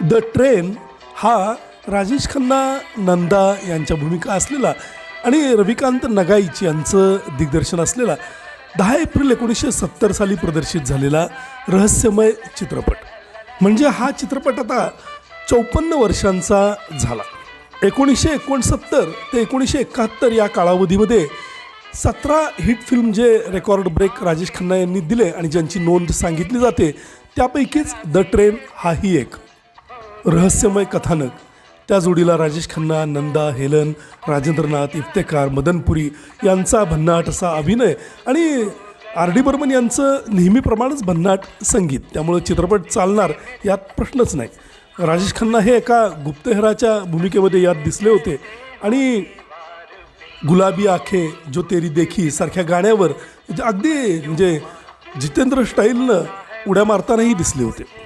The train हा राजेश खन्ना नंदा यांच्या भूमिका असलेला आणि रविकांत नगाईच यांचं दिग्दर्शन असलेला दहा एप्रिल एकोणीसशे सत्तर साली प्रदर्शित झालेला रहस्यमय चित्रपट. म्हणजे हा चित्रपट आता चौपन्न वर्षांचा झाला. एकोणीसशे एकोणसत्तर ते एकोणीसशे एकाहत्तर या कालावधीमध्ये सतरा हिट फिल्म जे रेकॉर्ड ब्रेक राजेश खन्ना यांनी दिले आणि ज्यांची नोंद सांगितली जाते त्यापैकीच द ट्रेन हाही एक. रहस्यमय कथानक. त्या जोडीला राजेश खन्ना नंदा हेलन राजेंद्रनाथ इफ्तेकार मदनपुरी यांचा भन्नाट असा अभिनय आणि आर डी बर्मन यांचं नेहमीप्रमाणेच भन्नाट संगीत. त्यामुळं चित्रपट चालणार यात प्रश्नच नाही. राजेश खन्ना हे एका गुप्तहेराच्या भूमिकेमध्ये यात दिसले होते आणि गुलाबी आखे जो तेरी देखी सारख्या गाण्यावर म्हणजे अगदी म्हणजे जितेंद्र स्टाईलनं उड्या मारतानाही दिसले होते.